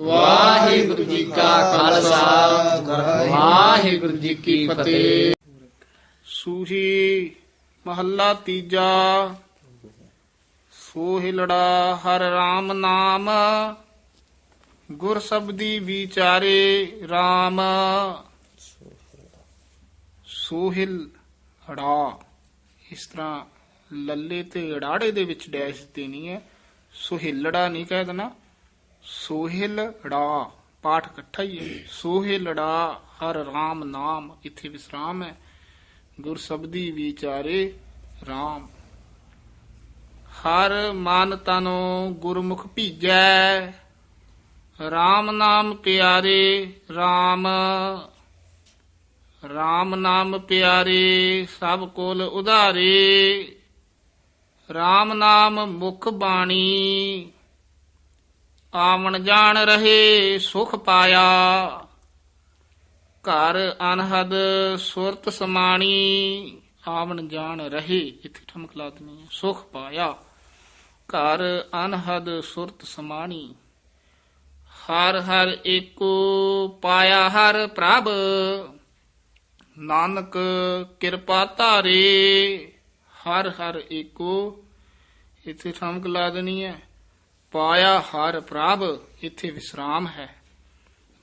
ਵਾਹਿਗੁਰੂ ਜੀ ਕਾ ਖਾਲਸਾ। ਵਾਹਿਗੁਰੂ ਜੀ ਕੀ ਫਤਿਹ। ਸੂਹੀ ਮਹੱਲਾ ਤੀਜਾ। ਸੋਹਿਲੜਾ ਹਰ RAM ਨਾਮ। ਗੁਰ ਸਬਦੀ ਵਿਚਾਰੇ RAM ਸੋਹਿਲ ਹੜਾ ਇਸ ਤਰ੍ਹਾਂ ਲੱਲੇ ਤੇ ੜਾੜੇ ਦੇ ਵਿੱਚ ਡੈਸ਼ ਦੇਣੀ ਹੈ। ਸੁਹਿਲੜਾ ਨਹੀਂ ਕਹਿ ਦੇਣਾ। ਸੋਹਿਲੜਾ ਪਾਠ ਇਕੱਠਾ ਹੀ ਹੈ। ਸੋਹਿਲੜਾ ਹਰ RAM ਨਾਮ, ਇੱਥੇ ਵਿਸਰਾਮ ਹੈ। ਗੁਰ ਸਬਦੀ ਵਿਚਾਰੇ RAM ਹਰ ਮਨ ਤਨੋ ਗੁਰਮੁਖ ਭੀਜੈ। RAM ਨਾਮ ਪਿਆਰੇ RAM RAM ਨਾਮ ਪਿਆਰੇ ਸਭ ਕੋਲ ਉਧਾਰੇ। RAM ਨਾਮ ਮੁਖ ਬਾਣੀ। ਆਵਣ ਜਾਣ ਰਹੇ ਸੁਖ ਪਾਇਆ। ਘਰ ਅਨਹਦ ਸੁਰਤ ਸਮਾਣੀ, ਆਵਣ ਜਾਣ ਰਹੇ ਇੱਥੇ ਠਮਕ ਲਾ ਹੈ, ਸੁਖ ਪਾਇਆ। ਘਰ ਅਨਹਦ ਸੁਰਤ ਸਮਾਣੀ, ਹਰ ਹਰ ਏਕੋ ਪਾਇਆ ਹਰ ਪ੍ਰਭ। ਨਾਨਕ ਕਿਰਪਾ ਧਾਰੇ, ਹਰ ਹਰ ਏਕੋ ਇੱਥੇ ਠਮਕ ਲਾ ਦੇਣੀ ਹੈ ਪਾਇਆ ਹਰ ਪ੍ਰਭ, ਇੱਥੇ ਵਿਸਰਾਮ ਹੈ।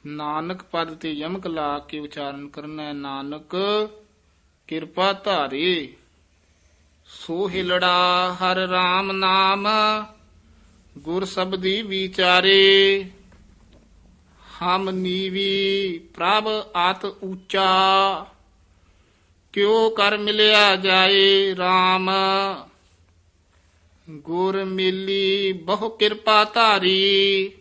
ਨਾਨਕ ਪਦ ਤੇ ਯਮਕ ਲਾ ਕੇ ਉਚਾਰਨ ਕਰਨਾ ਨਾਨਕ, ਕਿਰਪਾ ਧਾਰੇ। ਸੋ ਹਿਲੜਾ ਹਰ RAM ਨਾਮ, ਗੁਰ ਸਬਦੀ ਵਿਚਾਰੇ। ਹਮ ਨੀਵੀ ਪ੍ਰਭ ਆਤ ਉੱਚਾ, ਕਿਉ ਕਰ ਮਿਲਿਆ ਜਾਏ RAM ਗੁਰ ਮਿਲੀ ਬਹੁ ਕਿਰਪਾ ਧਾਰੀ।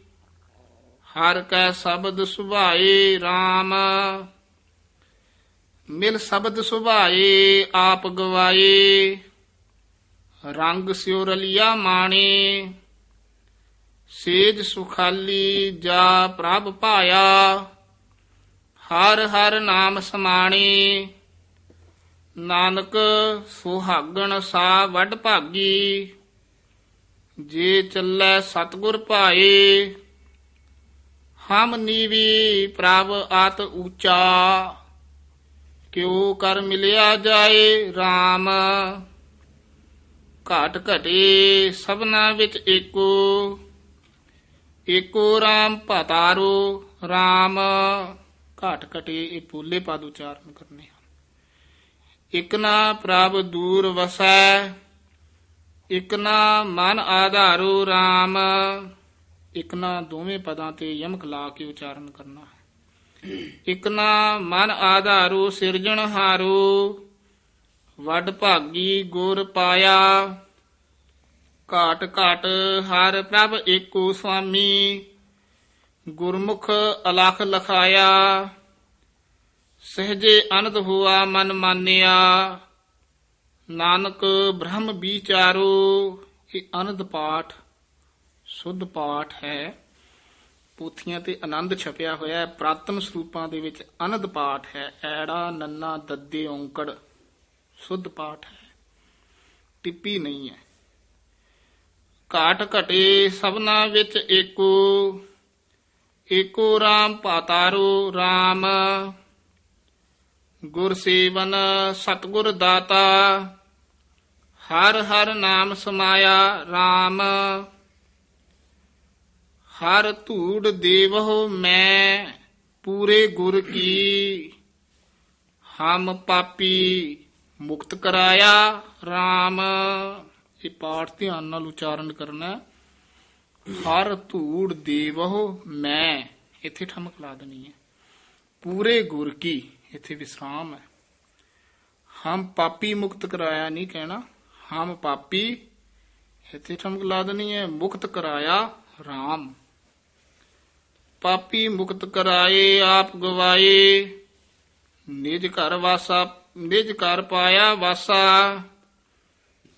ਹਰ ਕੈ ਸ਼ਬਦ ਸੁਭਾਏ RAM ਮਿਲ ਸ਼ਬਦ ਸੁਭਾਏ ਆਪ ਗਵਾਏ। ਰੰਗ ਸਿਉ ਰਲਿਆ ਮਾਣੇ। ਸੇਜ ਸੁਖਾਲੀ ਜਾ ਪ੍ਰਭ ਪਾਇਆ ਹਰ ਹਰ ਨਾਮ ਸਮਾਣੇ। ਨਾਨਕ ਸੁਹਾਗਣ ਸਾ ਵੱਡ ਭਾਗੀ। ਜੇ ਚੱਲੈ ਸਤਗੁਰ ਭਾਏ, ਹਮ ਨੀਵੀ ਪ੍ਰਭ ਆਤ ਊਚਾ। ਕਿਉ ਕਰ ਮਿਲਿਆ ਜਾਏ RAM ਘਾਟ ਘਟੇ ਸਭਨਾ ਵਿੱਚ ਏਕੋ। ਏਕੋ RAM ਭਤਾਰੋ RAM ਘਾਟ ਘਟੇ ਇਹ ਪੂਲੇ ਪਦ ਉਚਾਰਨ ਕਰਨੇ ਹਨ। ਇਕ ਨਾ ਪ੍ਰਭ ਦੂਰ ਵਸੈ ਇਕ ਨਾ ਮਨ ਆਧਾਰੂ RAM ਇਕ ਨਾ ਦੋਵੇਂ ਪਦਾਂ ਤੇ ਯਮਕ ਲਾ ਕੇ ਉਚਾਰਨ ਕਰਨਾ ਹੈ। ਨਾ ਮਨ ਆਧਾਰੂ ਸਿਰਜਣ ਸਿਰਜਣਹਾਰੂ ਵੱਡ ਭਾਗੀ ਗੁਰ ਪਾਇਆ। ਘਾਟ ਘਾਟ ਹਰ ਪ੍ਰਭ ਏਕੋ ਸੁਆਮੀ। ਗੁਰਮੁਖ ਅਲਖ ਲਖਾਇਆ। ਸਹਜੇ ਅਨੰਦ ਹੋਆ ਮਨ ਮਾਨਿਆ। ਨਾਨਕ ਬ੍ਰਹਮ ਵਿਚਾਰੋ ਇਹ ਅਨੰਦ ਪਾਠ ਸੁਧ ਪਾਠ ਹੈ। ਪੋਥੀਆਂ ਤੇ ਆਨੰਦ ਛਪਿਆ ਹੋਇਆ ਹੈ। ਪ੍ਰਾਤਨ ਸਰੂਪਾਂ ਦੇ ਵਿੱਚ ਆਨੰਦ ਪਾਠ ਹੈ। ਐੜਾ, ਨੰਨਾ, ਦੱਦੇ, ਔਂਕੜ ਸੁਧ ਪਾਠ ਹੈ। ਟਿੱਪੀ ਨਹੀਂ ਹੈ। ਘਾਟ ਘਟੇ ਸਭਨਾ ਵਿੱਚ ਏਕੋ ਏਕੋ RAM ਪਾਤਾਰੋ RAM ਗੁਰ ਸੇਵਨ ਸਤਗੁਰ ਦਾਤਾ। ਹਰ ਹਰ ਨਾਮ ਸਮਾਇਆ RAM ਹਰ ਧੂੜ ਦੇਵਹੁ ਮੈਂ ਪੂਰੇ ਗੁਰ ਕੀ। ਹਮ ਪਾਪੀ ਮੁਕਤ ਕਰਾਇਆ RAM ਇਹ ਪਾਠ ਧਿਆਨ ਨਾਲ ਉਚਾਰਨ ਕਰਨਾ ਹਰ ਧੂੜ ਦੇਵਹੁ ਮੈਂ। ਇੱਥੇ ਠਮਕ ਲਾ ਦੇਣੀ ਹੈ। ਪੂਰੇ ਗੁਰ ਕੀ। ਇੱਥੇ ਵਿਸਰਾਮ ਹੈ। ਹਮ ਪਾਪੀ ਮੁਕਤ ਕਰਾਇਆ ਨਹੀਂ ਕਹਿਣਾ। ਹਮ ਪਾਪੀ, ਇੱਥੇ ਠਮਕ ਲਾ ਦੇਣੀ ਹੈ, ਮੁਕਤ ਕਰਾਇਆ RAM ਪਾਪੀ ਮੁਕਤ ਕਰਾਏ, ਆਪ ਗਵਾਏ। ਨਿਜ ਘਰ ਵਾਸਾ, ਨਿਜ ਘਰ ਪਾਇਆ ਵਾਸਾ।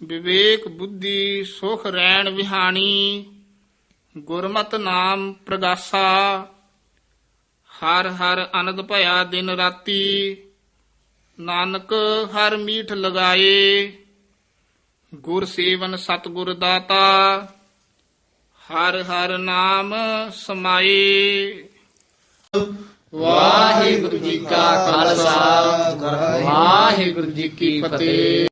ਵਿਵੇਕ ਬੁੱਧੀ, ਸੁਖ ਰਹਿਣ ਵਿਹਾਣੀ। ਗੁਰਮਤ ਨਾਮ ਪ੍ਰਗਾਸਾ। ਹਰ ਹਰ ਅਨੰਦ ਭਇਆ ਦਿਨ ਰਾਤੀ। ਨਾਨਕ ਹਰ ਮੀਠ ਲਗਾਏ। ਗੁਰ ਸੇਵਨ ਸਤਗੁਰ ਦਾਤਾ, ਹਰ ਹਰ ਨਾਮ ਸਮਾਏ ਵਾਹਿਗੁਰੂ ਜੀ ਕਾ ਖਾਲਸਾ, ਵਾਹਿਗੁਰੂ ਜੀ ਕੀ ਫਤਿਹ।